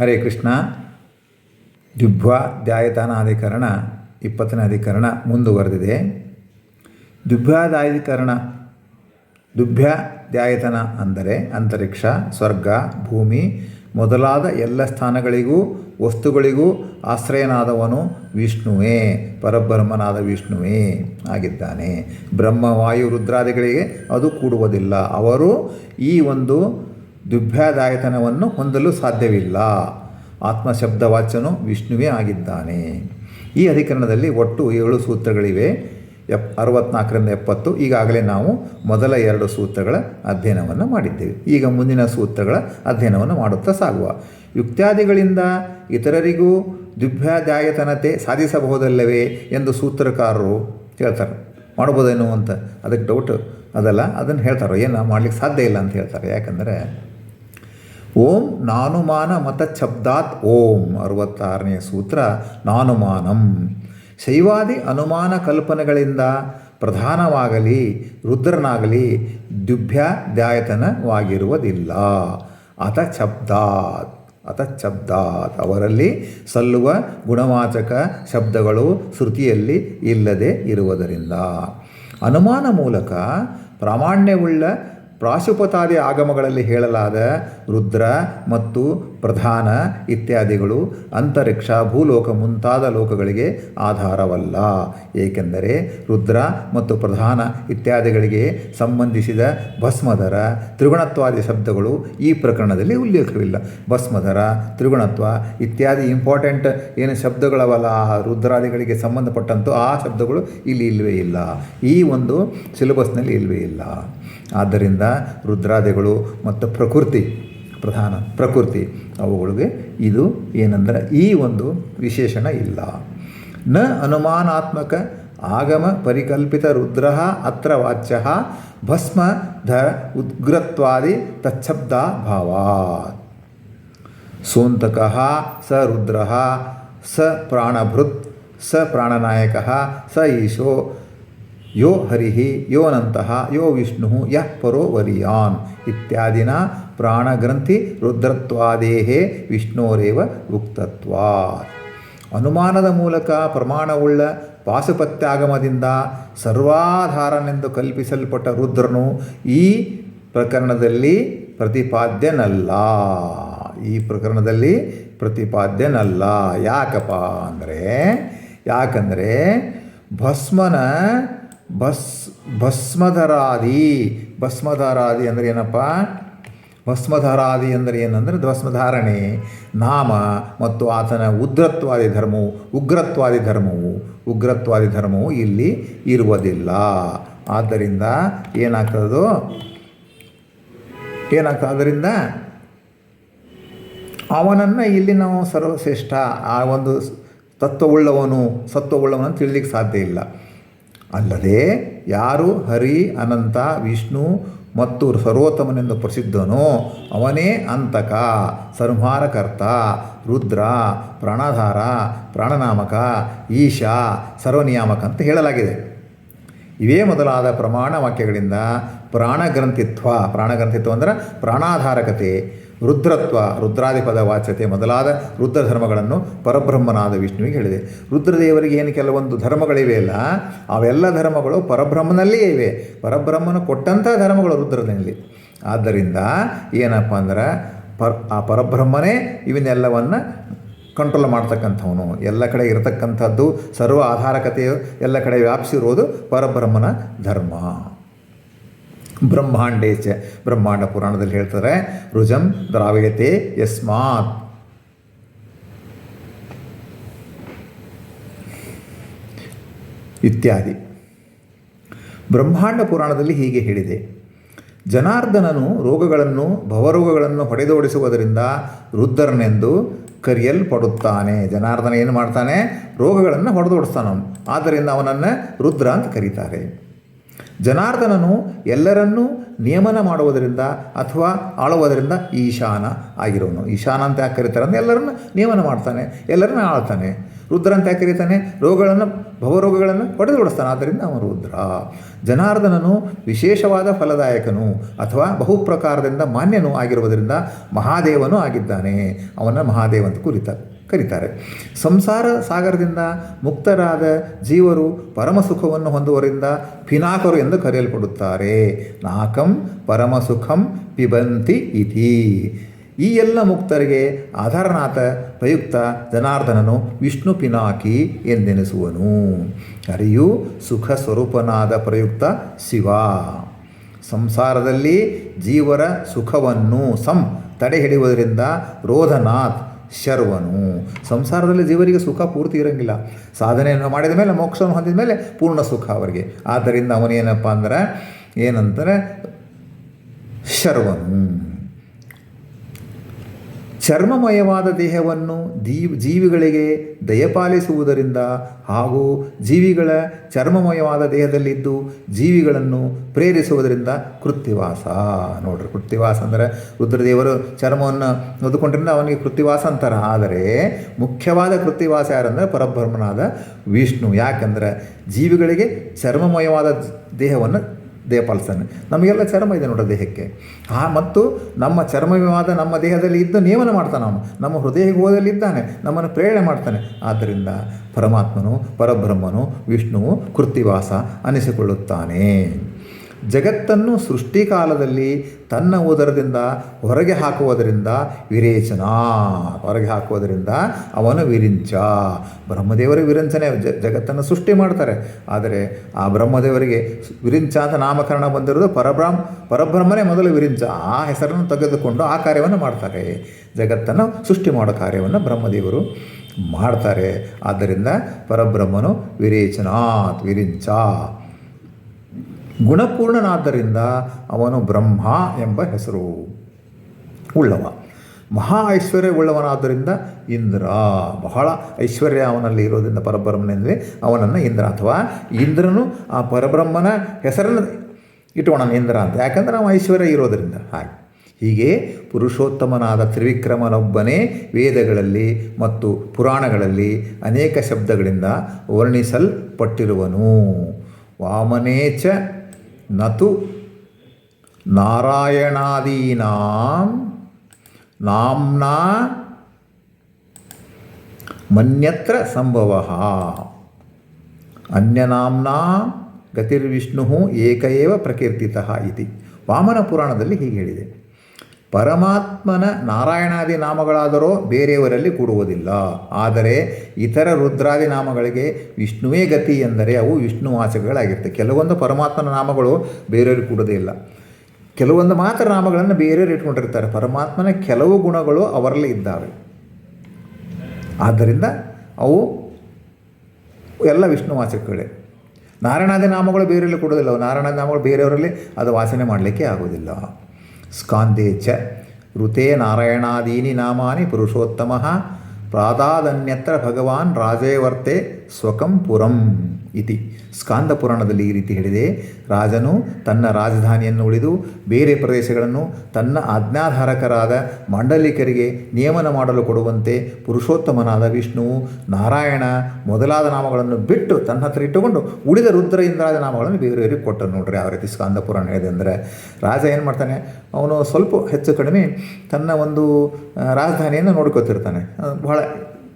ಹರೇ ಕೃಷ್ಣ. ದ್ವಿಭ್ವಾಧ್ಯಾಯತನಾಧಿಕರಣ ಇಪ್ಪತ್ತನೇ ಅಧಿಕರಣ ಮುಂದುವರೆದಿದೆ. ದ್ವಿಭ್ಯದಾಯಧಿಕರಣ ದುಭ್ಯ ದ್ಯಾಯತನ ಅಂದರೆ ಅಂತರಿಕ್ಷ, ಸ್ವರ್ಗ, ಭೂಮಿ ಮೊದಲಾದ ಎಲ್ಲ ಸ್ಥಾನಗಳಿಗೂ, ವಸ್ತುಗಳಿಗೂ ಆಶ್ರಯನಾದವನು ವಿಷ್ಣುವೇ, ಪರಬ್ರಹ್ಮನಾದ ವಿಷ್ಣುವೇ ಆಗಿದ್ದಾನೆ. ಬ್ರಹ್ಮ, ವಾಯು, ರುದ್ರಾದಿಗಳಿಗೆ ಅದು ಕೂಡುವುದಿಲ್ಲ. ಅವರು ಈ ಒಂದು ದುಭ್ಯಾದಾಯತನವನ್ನು ಹೊಂದಲು ಸಾಧ್ಯವಿಲ್ಲ. ಆತ್ಮಶಬ್ದವಾಚನು ವಿಷ್ಣುವೇ ಆಗಿದ್ದಾನೆ. ಈ ಅಧಿಕರಣದಲ್ಲಿ ಒಟ್ಟು ಏಳು ಸೂತ್ರಗಳಿವೆ. ಎಪ್ ಅರವತ್ನಾಲ್ಕರಿಂದ ಎಪ್ಪತ್ತು. ಈಗಾಗಲೇ ನಾವು ಮೊದಲ ಎರಡು ಸೂತ್ರಗಳ ಅಧ್ಯಯನವನ್ನು ಮಾಡಿದ್ದೇವೆ. ಈಗ ಮುಂದಿನ ಸೂತ್ರಗಳ ಅಧ್ಯಯನವನ್ನು ಮಾಡುತ್ತಾ ಸಾಗುವ. ಯುಕ್ತ್ಯಾದಿಗಳಿಂದ ಇತರರಿಗೂ ದುಭ್ಯಾದಾಯತನತೆ ಸಾಧಿಸಬಹುದಲ್ಲವೇ ಎಂದು ಸೂತ್ರಕಾರರು ಹೇಳ್ತಾರೆ ಮಾಡ್ಬೋದೇನೋ ಅಂತ? ಅದಕ್ಕೆ ಡೌಟ್ ಅದಲ್ಲ, ಅದನ್ನು ಹೇಳ್ತಾರೆ. ಏನು ಮಾಡಲಿಕ್ಕೆ ಸಾಧ್ಯ ಇಲ್ಲ ಅಂತ ಹೇಳ್ತಾರೆ. ಯಾಕಂದರೆ ಓಂ ನಾನುಮಾನ ಮತ ಛಬ್ದಾತ್ ಓಂ ಅರವತ್ತಾರನೆಯ ಸೂತ್ರ ನಾನುಮಾನಂ. ಶೈವಾದಿ ಅನುಮಾನ ಕಲ್ಪನೆಗಳಿಂದ ಪ್ರಧಾನವಾಗಲಿ, ರುದ್ರನಾಗಲಿ ದುಭ್ಯಾಧ್ಯಾಯತನವಾಗಿರುವುದಿಲ್ಲ ಅಥ ಶಬ್ದಾತ್ ಅಥ ಶಬ್ದಾತ್ ಅವರಲ್ಲಿ ಸಲ್ಲುವ ಗುಣವಾಚಕ ಶಬ್ದಗಳು ಶ್ರುತಿಯಲ್ಲಿ ಇಲ್ಲದೆ ಇರುವುದರಿಂದ. ಅನುಮಾನ ಮೂಲಕ ಪ್ರಾಮಾಣ್ಯವುಳ್ಳ ಪ್ರಾಶುಪತಾದಿ ಆಗಮಗಳಲ್ಲಿ ಹೇಳಲಾದ ರುದ್ರ ಮತ್ತು ಪ್ರಧಾನ ಇತ್ಯಾದಿಗಳು ಅಂತರಿಕ್ಷ, ಭೂಲೋಕ ಮುಂತಾದ ಲೋಕಗಳಿಗೆ ಆಧಾರವಲ್ಲ. ಏಕೆಂದರೆ ರುದ್ರ ಮತ್ತು ಪ್ರಧಾನ ಇತ್ಯಾದಿಗಳಿಗೆ ಸಂಬಂಧಿಸಿದ ಭಸ್ಮಧರ, ತ್ರಿಗುಣತ್ವಾದಿ ಶಬ್ದಗಳು ಈ ಪ್ರಕರಣದಲ್ಲಿ ಉಲ್ಲೇಖವಿಲ್ಲ. ಭಸ್ಮಧರ, ತ್ರಿಗುಣತ್ವ ಇತ್ಯಾದಿ ಇಂಪಾರ್ಟೆಂಟ್ ಏನು ಶಬ್ದಗಳವಲ್ಲ, ಆ ರುದ್ರಾದಿಗಳಿಗೆ ಸಂಬಂಧಪಟ್ಟಂತೂ ಆ ಶಬ್ದಗಳು ಇಲ್ಲಿ ಇಲ್ಲವೇ ಇಲ್ಲ. ಈ ಒಂದು ಸಿಲೆಬಸ್ನಲ್ಲಿ ಇಲ್ಲವೇ ಇಲ್ಲ. ಆದ್ದರಿಂದ ರುದ್ರಾದಿಗಳು ಮತ್ತು ಪ್ರಕೃತಿ ಪ್ರಧಾನ ಪ್ರಕೃತಿ. ಅವುಗಳಿಗೆ ಇದು ಏನಂದ್ರೆ ಈ ಒಂದು ವಿಶೇಷಣ ಇಲ್ಲ. ನ ಅನುಮಾನಾತ್ಮಕ ಆಗಮ ಪರಿಕಲ್ಪಿತ ರುದ್ರ ಅತ್ರ ವಾಚ್ಯ ಭಸ್ಮ ಧ ಉದ್ಗ್ರತ್ವಾದಿ ತಚ್ಛಬ್ದ ಭಾವಾತ್. ಸೋಂತಕ ಸ ರುದ್ರ, ಸ ಪ್ರಾಣಭೃತ್, ಸ ಪ್ರಾಣನಾಯಕ, ಸ ಈಶೋ ಯೋ ಹರಿಹಿ ಯೋನಂತಹ ಯೋ ವಿಷ್ಣು, ಯಃ ಪರೋ ವರಿಯಾನ್ ಇತ್ಯಾದಿನ ಪ್ರಾಣಗ್ರಂಥಿ ರುದ್ರತ್ವಾದೇಹೇ ವಿಷ್ಣೋರೇವ ಉಕ್ತತ್ವಾ ಅನುಮಾನದ ಮೂಲಕ ಪ್ರಮಾಣವುಳ್ಳ ಪಾಶುಪತ್ಯಾಗಮದಿಂದ ಸರ್ವಾಧಾರನೆಂದು ಕಲ್ಪಿಸಲ್ಪಟ್ಟ ರುದ್ರನು ಈ ಪ್ರಕರಣದಲ್ಲಿ ಪ್ರತಿಪಾದ್ಯನಲ್ಲ. ಈ ಪ್ರಕರಣದಲ್ಲಿ ಪ್ರತಿಪಾದ್ಯನಲ್ಲ. ಯಾಕಪ್ಪ ಅಂದರೆ, ಯಾಕಂದರೆ ಭಸ್ಮನ ಭಸ್ ಭಸ್ಮಧರಾದಿ. ಭಸ್ಮಧರಾದಿ ಅಂದರೆ ಏನಪ್ಪ? ಭಸ್ಮಧಾರಾದಿ ಅಂದರೆ ಏನಂದರೆ ಭಸ್ಮಧಾರಣೆ ನಾಮ ಮತ್ತು ಆತನ ಉದ್ರತ್ವಾದಿ ಧರ್ಮವು, ಉಗ್ರತ್ವಾದಿ ಧರ್ಮವು ಉಗ್ರತ್ವಾದಿ ಧರ್ಮವು ಇಲ್ಲಿ ಇರುವುದಿಲ್ಲ. ಆದ್ದರಿಂದ ಏನಾಗ್ತದೋ ಏನಾಗ್ತದೆ ಅದರಿಂದ? ಅವನನ್ನು ಇಲ್ಲಿ ನಾವು ಸರ್ವಶ್ರೇಷ್ಠ, ಆ ಒಂದು ತತ್ವವುಳ್ಳವನು, ಸತ್ವವುಳ್ಳವನು ತಿಳಿಲಿಕ್ಕೆ ಸಾಧ್ಯ ಇಲ್ಲ. ಅಲ್ಲದೆ ಯಾರು ಹರಿ, ಅನಂತ, ವಿಷ್ಣು ಮತ್ತು ಸರ್ವೋತ್ತಮನೆಂದು ಪ್ರಸಿದ್ಧನೋ ಅವನೇ ಅಂತಕ ಸಂಹಾರಕರ್ತ ರುದ್ರ, ಪ್ರಾಣಾಧಾರ, ಪ್ರಾಣನಾಮಕ, ಈಶಾ, ಸರ್ವನಿಯಾಮಕ ಅಂತ ಹೇಳಲಾಗಿದೆ. ಇವೇ ಮೊದಲಾದ ಪ್ರಮಾಣ ವಾಕ್ಯಗಳಿಂದ ಪ್ರಾಣಗ್ರಂಥಿತ್ವ ಪ್ರಾಣಗ್ರಂಥಿತ್ವ ಅಂದರೆ ಪ್ರಾಣಾಧಾರಕತೆ ರುದ್ರತ್ವ ರುದ್ರಾಧಿಪದ ವಾಚ್ಯತೆ ಮೊದಲಾದ ರುದ್ರ ಧರ್ಮಗಳನ್ನು ಪರಬ್ರಹ್ಮನಾದ ವಿಷ್ಣುವಿಗೆ ಹೇಳಿದೆ. ರುದ್ರದೇವರಿಗೆ ಏನು ಕೆಲವೊಂದು ಧರ್ಮಗಳಿವೆ ಅಲ್ಲ, ಅವೆಲ್ಲ ಧರ್ಮಗಳು ಪರಬ್ರಹ್ಮನಲ್ಲಿಯೇ ಇವೆ. ಪರಬ್ರಹ್ಮನು ಕೊಟ್ಟಂಥ ಧರ್ಮಗಳು ರುದ್ರನಲ್ಲಿ. ಆದ್ದರಿಂದ ಏನಪ್ಪ ಅಂದ್ರೆ, ಪರ್, ಆ ಪರಬ್ರಹ್ಮನೇ ಇವನ್ನೆಲ್ಲವನ್ನು ಕಂಟ್ರೋಲ್ ಮಾಡ್ತಕ್ಕಂಥವನು. ಎಲ್ಲ ಕಡೆ ಇರತಕ್ಕಂಥದ್ದು ಸರ್ವ ಆಧಾರಕತೆಯು ಎಲ್ಲ ಕಡೆ ವ್ಯಾಪಿಸಿರೋದು ಪರಬ್ರಹ್ಮನ ಧರ್ಮ. ಬ್ರಹ್ಮಾಂಡೇ ಚ, ಬ್ರಹ್ಮಾಂಡ ಪುರಾಣದಲ್ಲಿ ಹೇಳ್ತಾರೆ, ರುಜಂ ದ್ರಾವ್ಯತೆ ಯಸ್ಮಾತ್. ಇತ್ಯಾದಿ. ಬ್ರಹ್ಮಾಂಡ ಪುರಾಣದಲ್ಲಿ ಹೀಗೆ ಹೇಳಿದೆ, ಜನಾರ್ದನನು ರೋಗಗಳನ್ನು, ಭವರೋಗಗಳನ್ನು ಹೊಡೆದೋಡಿಸುವುದರಿಂದ ರುದ್ರನೆಂದು ಕರೆಯಲ್ಪಡುತ್ತಾನೆ. ಜನಾರ್ದನ ಏನು ಮಾಡ್ತಾನೆ? ರೋಗಗಳನ್ನು ಹೊಡೆದೋಡಿಸ್ತಾನ ಆದ್ದರಿಂದ ಅವನನ್ನು ರುದ್ರ ಅಂತ ಕರೀತಾರೆ. ಜನಾರ್ದನನು ಎಲ್ಲರನ್ನೂ ನಿಯಮನ ಮಾಡುವುದರಿಂದ ಅಥವಾ ಆಳುವುದರಿಂದ ಈಶಾನ ಆಗಿರೋನು. ಈಶಾನ ಅಂತ ಯಾಕೆ ಕರೀತಾರೆ ಅಂದರೆ ಎಲ್ಲರನ್ನು ನಿಯಮನ ಮಾಡ್ತಾನೆ, ಎಲ್ಲರನ್ನ ಆಳ್ತಾನೆ. ರುದ್ರ ಅಂತ ಯಾಕೆ ಕರೀತಾನೆ? ರೋಗಗಳನ್ನು, ಭವರೋಗಗಳನ್ನು ಹೊಡೆದುಗೊಡಿಸ್ತಾನೆ ಆದ್ದರಿಂದ ಅವನು ರುದ್ರ. ಜನಾರ್ದನನು ವಿಶೇಷವಾದ ಫಲದಾಯಕನು ಅಥವಾ ಬಹುಪ್ರಕಾರದಿಂದ ಮಾನ್ಯನೂ ಆಗಿರುವುದರಿಂದ ಮಹಾದೇವನೂ ಆಗಿದ್ದಾನೆ. ಅವನ ಮಹಾದೇವ ಅಂತ ಕುರಿತ ಕರೀತಾರೆ. ಸಂಸಾರ ಸಾಗರದಿಂದ ಮುಕ್ತರಾದ ಜೀವರು ಪರಮಸುಖವನ್ನು ಹೊಂದುವರಿಂದ ಪಿನಾಕರು ಎಂದು ಕರೆಯಲ್ಪಡುತ್ತಾರೆ. ನಾಕಂ ಪರಮಸುಖಂ ಪಿಬಂತಿ ಇತಿ. ಈ ಎಲ್ಲ ಮುಕ್ತರಿಗೆ ಆಧಾರನಾಥ ಪ್ರಯುಕ್ತ ಜನಾರ್ದನನು ವಿಷ್ಣು ಪಿನಾಕಿ ಎಂದೆನಿಸುವನು. ಹರಿಯು ಸುಖ ಸ್ವರೂಪನಾದ ಪ್ರಯುಕ್ತ ಶಿವ. ಸಂಸಾರದಲ್ಲಿ ಜೀವರ ಸುಖವನ್ನು ಸಂ ತಡೆಹಿಡಿಯುವುದರಿಂದ ರೋಧನಾಥ್ ಶರ್ವನು. ಸಂಸಾರದಲ್ಲಿ ಜೀವರಿಗೆ ಸುಖ ಪೂರ್ತಿ ಇರೋಂಗಿಲ್ಲ. ಸಾಧನೆಯನ್ನು ಮಾಡಿದ ಮೇಲೆ, ಮೋಕ್ಷವನ್ನು ಹೊಂದಿದ ಮೇಲೆ ಪೂರ್ಣ ಸುಖ ಅವರಿಗೆ. ಆದ್ದರಿಂದ ಅವನೇನಪ್ಪ ಅಂದ್ರೆ ಏನಂತಾರೆ ಶರ್ವನು. ಚರ್ಮಮಯವಾದ ದೇಹವನ್ನು ದೀವ್, ಜೀವಿಗಳಿಗೆ ದಯಪಾಲಿಸುವುದರಿಂದ ಹಾಗೂ ಜೀವಿಗಳ ಚರ್ಮಮಯವಾದ ದೇಹದಲ್ಲಿದ್ದು ಜೀವಿಗಳನ್ನು ಪ್ರೇರಿಸುವುದರಿಂದ ಕೃತ್ಯವಾಸ ನೋಡ್ರಿ ಕೃತ್ಯವಾಸ ಅಂದರೆ ರುದ್ರದೇವರು ಚರ್ಮವನ್ನು ಹೊದ್ದುಕೊಂಡ್ರಿಂದ ಅವನಿಗೆ ಕೃತ್ಯವಾಸ ಅಂತಾರೆ. ಆದರೆ ಮುಖ್ಯವಾದ ಕೃತ್ಯವಾಸ ಯಾರಂದರೆ ಪರಬ್ರಹ್ಮನಾದ ವಿಷ್ಣು. ಯಾಕಂದ್ರೆ ಜೀವಿಗಳಿಗೆ ಚರ್ಮಮಯವಾದ ದೇಹವನ್ನು ದೇಹಪಾಲಿಸ್ತಾನೆ ನಮಗೆಲ್ಲ ಚರ್ಮ ಇದೆ ನೋಡೋ ದೇಹಕ್ಕೆ. ಆ ಮತ್ತು ನಮ್ಮ ಚರ್ಮವಾದ ನಮ್ಮ ದೇಹದಲ್ಲಿ ಇದ್ದು ನಿಯಮನ ಮಾಡ್ತಾನೆ ಅವನು. ನಮ್ಮ ಹೃದಯ ಗೋದಲ್ಲಿದ್ದಾನೆ ನಮ್ಮನ್ನು ಪ್ರೇರಣೆ ಮಾಡ್ತಾನೆ. ಆದ್ದರಿಂದ ಪರಮಾತ್ಮನು, ಪರಬ್ರಹ್ಮನು, ವಿಷ್ಣುವು ಕೃತಿವಾಸ ಅನಿಸಿಕೊಳ್ಳುತ್ತಾನೆ. ಜಗತ್ತನ್ನು ಸೃಷ್ಟಿಕಾಲದಲ್ಲಿ ತನ್ನ ಉದರದಿಂದ ಹೊರಗೆ ಹಾಕುವುದರಿಂದ ವಿರೇಚನ. ಹೊರಗೆ ಹಾಕುವುದರಿಂದ ಅವನು ವಿರಿಂಚ. ಬ್ರಹ್ಮದೇವರ ವಿರಂಚನೆ ಜಗತ್ತನ್ನು ಸೃಷ್ಟಿ ಮಾಡ್ತಾರೆ. ಆದರೆ ಆ ಬ್ರಹ್ಮದೇವರಿಗೆ ವಿರಿಂಚ ಅಂತ ನಾಮಕರಣ ಬಂದಿರೋದು ಪರಬ್ರಹ್ಮ, ಪರಬ್ರಹ್ಮನೇ ಮೊದಲು ವಿರಿಂಚ. ಆ ಹೆಸರನ್ನು ತೆಗೆದುಕೊಂಡು ಆ ಕಾರ್ಯವನ್ನು ಮಾಡ್ತಾರೆ. ಜಗತ್ತನ್ನು ಸೃಷ್ಟಿ ಮಾಡೋ ಕಾರ್ಯವನ್ನು ಬ್ರಹ್ಮದೇವರು ಮಾಡ್ತಾರೆ. ಆದ್ದರಿಂದ ಪರಬ್ರಹ್ಮನು ವಿರೇಚನಾತ್, ವಿರಿಂಚ. ಗುಣಪೂರ್ಣನಾದ್ದರಿಂದ ಅವನು ಬ್ರಹ್ಮ ಎಂಬ ಹೆಸರು ಉಳ್ಳವ. ಮಹಾ ಐಶ್ವರ್ಯ ಉಳ್ಳವನಾದ್ದರಿಂದ ಇಂದ್ರ. ಬಹಳ ಐಶ್ವರ್ಯ ಅವನಲ್ಲಿ ಇರೋದರಿಂದ ಪರಬ್ರಹ್ಮನೆಂದರೆ ಅವನನ್ನು ಇಂದ್ರ ಅಥವಾ ಇಂದ್ರನು ಆ ಪರಬ್ರಹ್ಮನ ಹೆಸರನ್ನು ಇಟ್ಕೋಣ ಇಂದ್ರ ಅಂತ. ಯಾಕಂದರೆ ಅವನು ಐಶ್ವರ್ಯ ಇರೋದರಿಂದ. ಹಾಗೆ. ಹೀಗೆ ಪುರುಷೋತ್ತಮನಾದ ತ್ರಿವಿಕ್ರಮನೊಬ್ಬನೇ ವೇದಗಳಲ್ಲಿ ಮತ್ತು ಪುರಾಣಗಳಲ್ಲಿ ಅನೇಕ ಶಬ್ದಗಳಿಂದ ವರ್ಣಿಸಲ್ಪಟ್ಟಿರುವನು. ವಾಮನೇಚ ನತು ನಾರಾಯಣಾದೀನಾಂ ನಾಂನ ಮನ್ಯತ್ರ ಸಂಭವ. ಅನ್ಯನಾಂನ ಗತಿರ್ವಿಷ್ಣು ಏಕ ಏವ ಇತಿ. ವಾಮನ ಪುರಾಣದಲ್ಲಿ ಹೀಗೆ ಹೇಳಿದೆ. ಪರಮಾತ್ಮನ ನಾರಾಯಣಾದಿ ನಾಮಗಳಾದರೂ ಬೇರೆಯವರಲ್ಲಿ ಕೂಡುವುದಿಲ್ಲ. ಆದರೆ ಇತರ ರುದ್ರಾದಿ ನಾಮಗಳಿಗೆ ವಿಷ್ಣುವೇ ಗತಿ ಎಂದರೆ ಅವು ವಿಷ್ಣು ವಾಚಕಗಳಾಗಿರ್ತವೆ. ಕೆಲವೊಂದು ಪರಮಾತ್ಮನ ನಾಮಗಳು ಬೇರೆಯವ್ರಿಗೆ ಕೂಡೋದೇ ಇಲ್ಲ. ಕೆಲವೊಂದು ಮಾತ್ರ ನಾಮಗಳನ್ನು ಬೇರೆಯವರು ಇಟ್ಕೊಂಡಿರ್ತಾರೆ. ಪರಮಾತ್ಮನ ಕೆಲವು ಗುಣಗಳು ಅವರಲ್ಲಿ ಇದ್ದಾವೆ. ಆದ್ದರಿಂದ ಅವು ಎಲ್ಲ ವಿಷ್ಣು ವಾಚಕಗಳೇ. ನಾರಾಯಣಾದಿ ನಾಮಗಳು ಬೇರೆಯಲ್ಲಿ ಕೊಡೋದಿಲ್ಲ ನಾರಾಯಣಾದಿ ನಾಮಗಳು ಬೇರೆಯವರಲ್ಲಿ ಅದು ವಾಸನೆ ಮಾಡಲಿಕ್ಕೆ ಆಗೋದಿಲ್ಲ ஸ்காந்தே ச ருதே நாராயணாதீனி நாமானி புருஷோத்தம பிராதாதன்யத்திர பகவான் ராஜேவர்த்தே ஸ்வகம் புரம் ಇತಿ. ಸ್ಕಾಂದ ಪುರಾಣದಲ್ಲಿ ಈ ರೀತಿ ಹೇಳಿದೆ, ರಾಜನು ತನ್ನ ರಾಜಧಾನಿಯನ್ನು ಉಳಿದು ಬೇರೆ ಪ್ರದೇಶಗಳನ್ನು ತನ್ನ ಆಜ್ಞಾಧಾರಕರಾದ ಮಾಂಡಲಿಕರಿಗೆ ನಿಯಮನ ಮಾಡಲು ಕೊಡುವಂತೆ ಪುರುಷೋತ್ತಮನಾದ ವಿಷ್ಣು ನಾರಾಯಣ ಮೊದಲಾದ ನಾಮಗಳನ್ನು ಬಿಟ್ಟು ತನ್ನ ಹತ್ರ ಇಟ್ಟುಕೊಂಡು ಉಳಿದ ರುದ್ರ ಇಂದ್ರಾದ ನಾಮಗಳನ್ನು ಬೇರೆಯವರಿಗೆ ಕೊಟ್ಟರು ನೋಡ್ರಿ. ಯಾವ ರೀತಿ ಸ್ಕಾಂದ ಪುರಾಣ ಹೇಳಿದೆ ಅಂದರೆ ರಾಜ ಏನು ಮಾಡ್ತಾನೆ, ಅವನು ಸ್ವಲ್ಪ ಹೆಚ್ಚು ಕಡಿಮೆ ತನ್ನ ಒಂದು ರಾಜಧಾನಿಯನ್ನು ನೋಡ್ಕೊತಿರ್ತಾನೆ. ಬಹಳ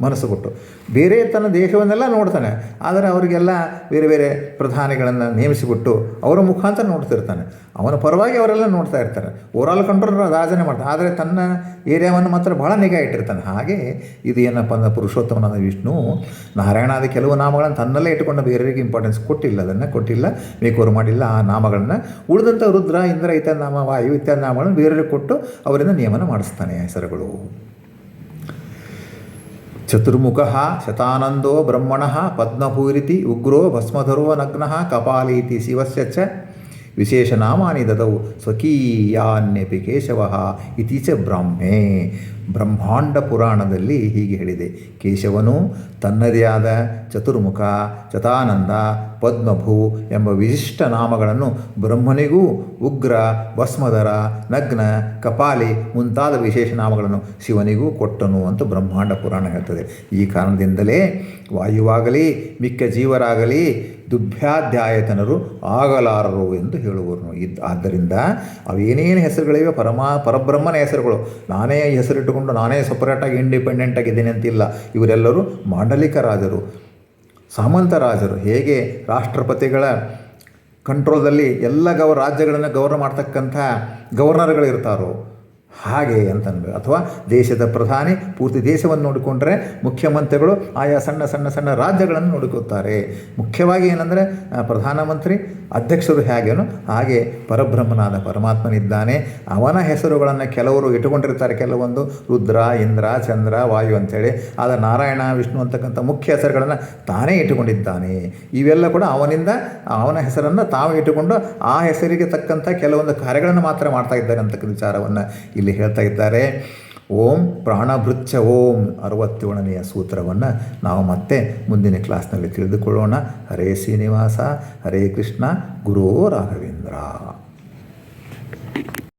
ಮನಸ್ಸು ಕೊಟ್ಟು. ಬೇರೆ ತನ್ನ ದೇಶವನ್ನೆಲ್ಲ ನೋಡ್ತಾನೆ. ಆದರೆ ಅವರಿಗೆಲ್ಲ ಬೇರೆ ಬೇರೆ ಪ್ರಧಾನಿಗಳನ್ನು ನೇಮಿಸಿಬಿಟ್ಟು ಅವರ ಮುಖಾಂತರ ನೋಡ್ತಿರ್ತಾನೆ. ಅವನ ಪರವಾಗಿ ಅವರೆಲ್ಲ ನೋಡ್ತಾ ಇರ್ತಾರೆ. ಓವರಾಲ್ ಕಂಟ್ರೋಲ್ ರಾಜನೇ ಮಾಡ್ತಾನೆ ಆದರೆ ತನ್ನ ಏರಿಯಾವನ್ನು ಮಾತ್ರ ಭಾಳ ನಿಗಾ ಇಟ್ಟಿರ್ತಾನೆ. ಹಾಗೆ ಇದು ಏನಪ್ಪ ಅಂದ್ರೆ ಪುರುಷೋತ್ತಮನಾದ ವಿಷ್ಣು. ನಾರಾಯಣಾದ ಕೆಲವು ನಾಮಗಳನ್ನು ತನ್ನಲ್ಲೇ ಇಟ್ಟುಕೊಂಡು ಬೇರೆಯವರಿಗೆ ಇಂಪಾರ್ಟೆನ್ಸ್ ಕೊಟ್ಟಿಲ್ಲ. ಅದನ್ನು ಕೊಟ್ಟಿಲ್ಲ. ಮೇಕೋರು ಮಾಡಿಲ್ಲ. ಆ ನಾಮಗಳನ್ನು ಉಳಿದಂಥ ರುದ್ರ, ಇಂದ್ರ ಇತ್ಯಾದಿ ನಾಮ ವಾಯು, ಇತ್ಯಾದಿ ನಾಮಗಳನ್ನು ಬೇರೆಯವರಿಗೆ ಕೊಟ್ಟು ಅವರಿಂದ ನಿಯಮನ ಮಾಡಿಸ್ತಾನೆ ಹೆಸರುಗಳು. ಚತುರ್ಮುಖ ಶತಾನಂದೋ ಬ್ರಹ್ಮಣ ಪದ್ಮಭೂರಿತಿ ಉಗ್ರೋ ಭಸ್ಮಧರೋ ನಗ್ನ ಕಪಾಲೀತಿ ಶಿವಸ್ಯ ಚ ವಿಶೇಷನಾಮಾನಿ ದದೌ ಸ್ವಕೀಯಾನ್ಯಪಿ ಕೇಶವ ಇತೀಚ ಬ್ರಹ್ಮೆ ಬ್ರಾಹ್ಮೆ. ಬ್ರಹ್ಮಾಂಡ ಪುರಾಣದಲ್ಲಿ ಹೀಗೆ ಹೇಳಿದೆ. ಕೇಶವನು ತನ್ನದೇ ಆದ ಚತುರ್ಮುಖ, ಚತಾನಂದ, ಪದ್ಮಭೂ ಎಂಬ ವಿಶಿಷ್ಟ ನಾಮಗಳನ್ನು ಬ್ರಹ್ಮನಿಗೂ, ಉಗ್ರ, ಭಸ್ಮಧರ, ನಗ್ನ, ಕಪಾಲಿ ಮುಂತಾದ ವಿಶೇಷ ನಾಮಗಳನ್ನು ಶಿವನಿಗೂ ಕೊಟ್ಟನು ಅಂತ ಬ್ರಹ್ಮಾಂಡ ಪುರಾಣ ಹೇಳ್ತದೆ. ಈ ಕಾರಣದಿಂದಲೇ ವಾಯುವಾಗಲಿ, ಮಿಕ್ಕ ಜೀವರಾಗಲಿ ದುಭ್ಯಾಧ್ಯಾಯತನರು ಆಗಲಾರರು ಎಂದು ಹೇಳುವರು ಇದ್ ಆದ್ದರಿಂದ ಅವೇನೇನು ಹೆಸರುಗಳಿವೆ? ಪರಮಾ, ಪರಬ್ರಹ್ಮನ ಹೆಸರುಗಳು. ನಾನೇ ಹೆಸರಿಟ್ಟುಕೊಂಡು ನಾನೇ ಸಪರೇಟಾಗಿ ಇಂಡಿಪೆಂಡೆಂಟ್ ಆಗಿದ್ದೇನೆ ಅಂತಿಲ್ಲ. ಇವರೆಲ್ಲರೂ ಮಾಂಡಲಿಕ ರಾಜರು, ಸಾಮಂತ ರಾಜರು. ಹೇಗೆ ರಾಷ್ಟ್ರಪತಿಗಳ ಕಂಟ್ರೋಲ್ದಲ್ಲಿ ಎಲ್ಲ ಗವ, ರಾಜ್ಯಗಳನ್ನು ಗೌರ್ನ ಮಾಡ್ತಕ್ಕಂಥ ಗವರ್ನರ್ಗಳಿರ್ತಾರೋ ಹಾಗೆ ಅಂತಂದು ಅಥವಾ ದೇಶದ ಪ್ರಧಾನಿ ಪೂರ್ತಿ ದೇಶವನ್ನು ನೋಡಿಕೊಂಡ್ರೆ ಮುಖ್ಯಮಂತ್ರಿಗಳು ಆಯಾ ಸಣ್ಣ ಸಣ್ಣ ಸಣ್ಣ ರಾಜ್ಯಗಳನ್ನು ನೋಡಿಕೊಳ್ತಾರೆ. ಮುಖ್ಯವಾಗಿ ಏನಂದರೆ ಪ್ರಧಾನಮಂತ್ರಿ ಅಧ್ಯಕ್ಷರು ಹೇಗೇನೋ ಹಾಗೆ ಪರಬ್ರಹ್ಮನಾದ ಪರಮಾತ್ಮನಿದ್ದಾನೆ. ಅವನ ಹೆಸರುಗಳನ್ನು ಕೆಲವರು ಇಟ್ಟುಕೊಂಡಿರ್ತಾರೆ. ಕೆಲವೊಂದು ರುದ್ರ, ಇಂದ್ರ, ಚಂದ್ರ, ವಾಯು ಅಂಥೇಳಿ. ಆದರೆ ನಾರಾಯಣ, ವಿಷ್ಣು ಅಂತಕ್ಕಂಥ ಮುಖ್ಯ ಹೆಸರುಗಳನ್ನು ತಾನೇ ಇಟ್ಟುಕೊಂಡಿದ್ದಾನೆ. ಇವೆಲ್ಲ ಕೂಡ ಅವನಿಂದ, ಅವನ ಹೆಸರನ್ನು ತಾವು ಇಟ್ಟುಕೊಂಡು ಆ ಹೆಸರಿಗೆ ತಕ್ಕಂಥ ಕೆಲವೊಂದು ಕಾರ್ಯಗಳನ್ನು ಮಾತ್ರ ಮಾಡ್ತಾ ಇದ್ದಾರೆ ಅಂತಕ್ಕಂಥ ವಿಚಾರವನ್ನು. ಇಲ್ಲಿ ಹೇಳ್ತಾ ಇದ್ದಾರೆ, ಓಂ ಪ್ರಾಣಭೃಚ್ಛ ಓಂ ಅರವತ್ತೇಳನೆಯ ಸೂತ್ರವನ್ನು ನಾವು ಮತ್ತೆ ಮುಂದಿನ ಕ್ಲಾಸ್ನಲ್ಲಿ ತಿಳಿದುಕೊಳ್ಳೋಣ. ಹರೇ ಶ್ರೀನಿವಾಸ, ಹರೇ ಕೃಷ್ಣ, ಗುರೋ ರಾಘವೇಂದ್ರ.